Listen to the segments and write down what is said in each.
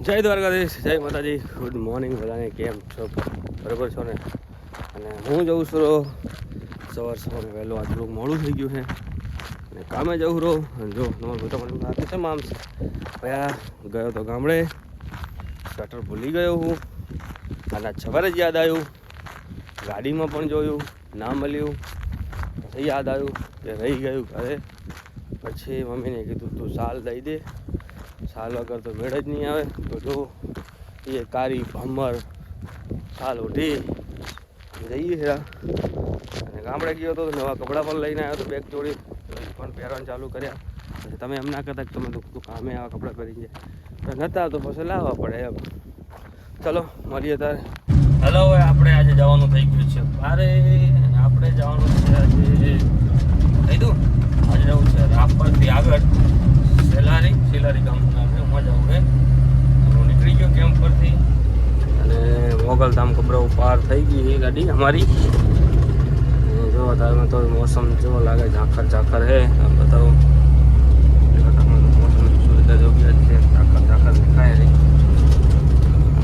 જય દ્વારકાધીશ, જય માતાજી. ગુડ મોર્નિંગ બધાને, કેમ છો? બરાબર છો ને? અને હું જઉં છું રો સવાર સવારે વહેલો આટલું મોડું થઈ ગયું છે. અને કામે જવું રહો જો, તમારું મોટા મને આપે છે મામ ભયા ગયો તો ગામડે. સ્વેટર ભૂલી ગયો હું. આજ સવારે જ યાદ આવ્યું. ગાડીમાં પણ જોયું, ના મળ્યું. પછી યાદ આવ્યું કે રહી ગયું ઘરે. પછી મમ્મીને કીધું, તું સાલ દઈ દે. સાલ વગર તો મેળ જ નહીં આવે. જો, એ કારી ભમર સાલ ઉઠી જઈએ છે. અને ગામડે ગયો હતો નવા કપડાં પણ લઈને આવ્યો હતો બેગ જોડી પણ પહેરવાનું ચાલુ કર્યા. તમે એમ ના કરતા તમે તું કામે આવા કપડાં પહેરી જાય તો નતા તો પછી લાવવા પડે એમ. ચલો, મળીએ તારે. હલો, હવે આપણે આજે જવાનું થઈ ગયું છે અરે આપણે જવાનું છે આજે કહી દઉં આજે જવું છે રાપરથી આગળ. સેલારી સેલારી ગામનું નામ છે જવું છે. હું નીકળી ગયો કેમ્પ પરથી. અને મોગલધામ કબરો પાર થઈ ગઈ એ ગાડી અમારી. જો અત્યારમાં તો મોસમ જેવો લાગે, ઝાંખર ઝાંખર હે બતાવો મોસમ સુવિધા જોગી જ છે ઝાંખર ઝાંખર દેખાય રહી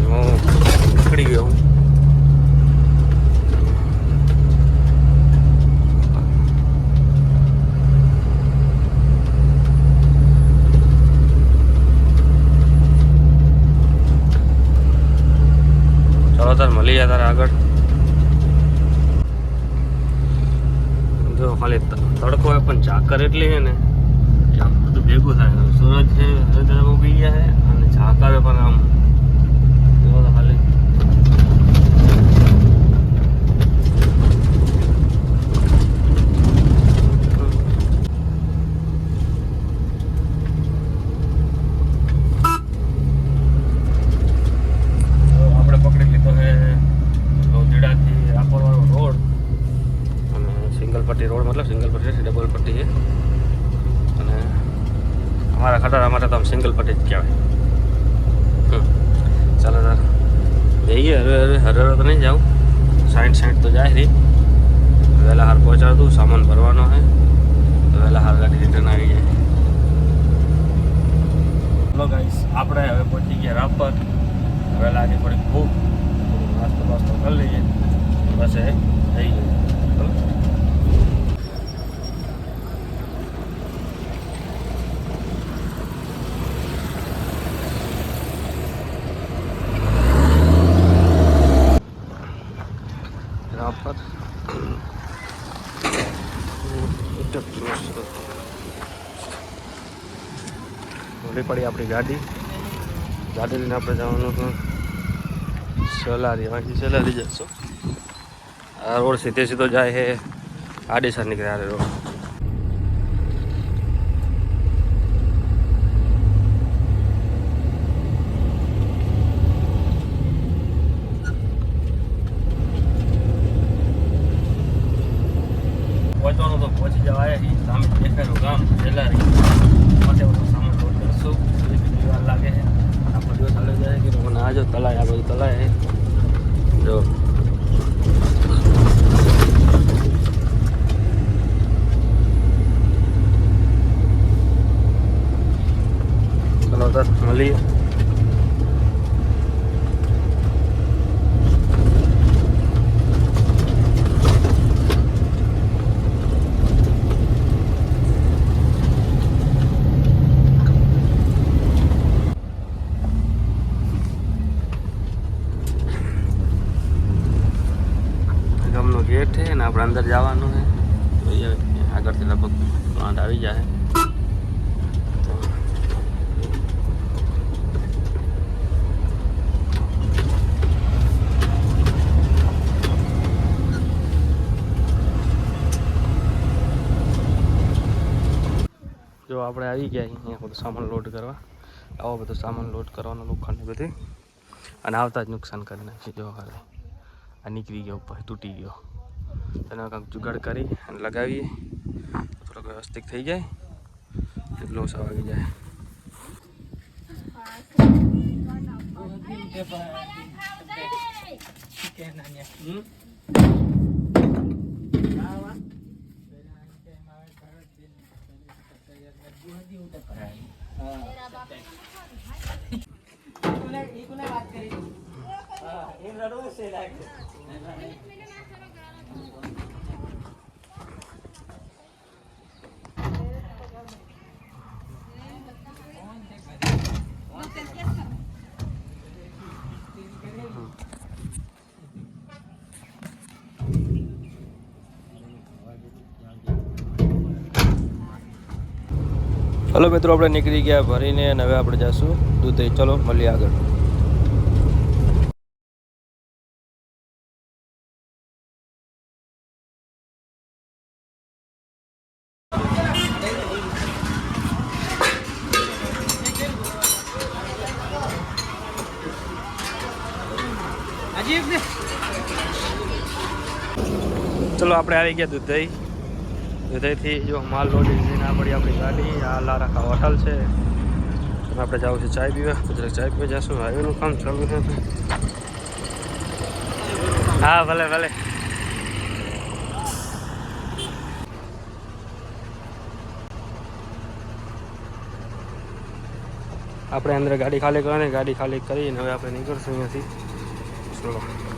હું નીકળી ગયો હું જાય તારે આગળ. જો ખાલી તડકો હોય પણ ઝાકર એટલી છે ને. કે આમ બધું ભેગું થાય. સૂરજ છે ઉગી ગયા છે અને ઝાકર પણ આમ જો તો ખાલી તો આપણે પકડી લીધો છે લોધીડાથી રાપરવાળો રોડ અને સિંગલ પટ્ટી રોડ મતલબ સિંગલ પટ્ટી છે ડબલ પટ્ટી છે અને અમારા ખટારા માટે તો સિંગલ પટ્ટી જ કહેવાય. ચાલો તાર. જઈએ હવે હવે હરે હરે તો નહીં જાઉં. સાઠ સાઠ તો જાય રહી વહેલા હાર પહોંચાડતું સામાન ભરવાનો છે. વહેલા હાર ગાડી રિટર્ન આવી જાય. હલો ગાઈસ આપણે હવે પહોંચી ગયા રાપર. હવે આજે થોડીક ભૂખ, થોડું નાસ્તો બાસ્તો કરી લઈએ. બસ એ, થઈ ગયું રાપર ઓલી પડી આપણી ગાડી. ગાડી લઈને આપણે જવાનું સેલારી અહીંથી સેલારી જશું આ રોડ સીધે સીધો જાય છે. આડેસર નીકળે આ રોડ. પહોંચવાનું તો પહોંચી જવાય. સામે દેખાયું ગામ, સેલારી. માટે કરશું થોડી બીજી વાર લાગે છે. આખો દિવસ જાય કે મને આજો તલાય, આ બધું તલાય જો ચલો તો મળીએ ગેટ છે આપણે અંદર જવાનું છે. હવે આગળથી લગભગ પ્લાન્ટ આવી જાય. જો આપણે આવી ગયા અહીંયા બધું સામાન લોડ કરવા. આવો બધો સામાન લોડ કરવાનો લોખંડ બધી. અને આવતા જ નુકસાન કરી નાખી જો હવે. આ નીકળી ગયો ઉપર તૂટી ગયો. તેનો કંઈક જુગાડ કરી અને લગાવીએ. થોડોક વ્યવસ્થિત થઈ જાય. એટલો ઓછા વાગી જાય. હલો મિત્રો આપણે નીકળી ગયા ભરીને અને હવે આપણે જઈશું દૂધ. ચલો મળીએ આગળ. ચલો, આપણે આવી ગયા દુધઈ. દુધઈથી જો માલ લોડી લઈને આ પડી આપણી ગાડી, આ લારાખા હોટલ છે. આપણે જવું છે ચાય પીવા. પછી ચાય પીવા જશું. હાઈવેનું કામ ચાલુ છે હા, ભલે ભલે. આપણે અંદર ગાડી ખાલી કરવાની, ગાડી ખાલી કરીને હવે આપણે નીકળશું અહીંયાથી. ચલો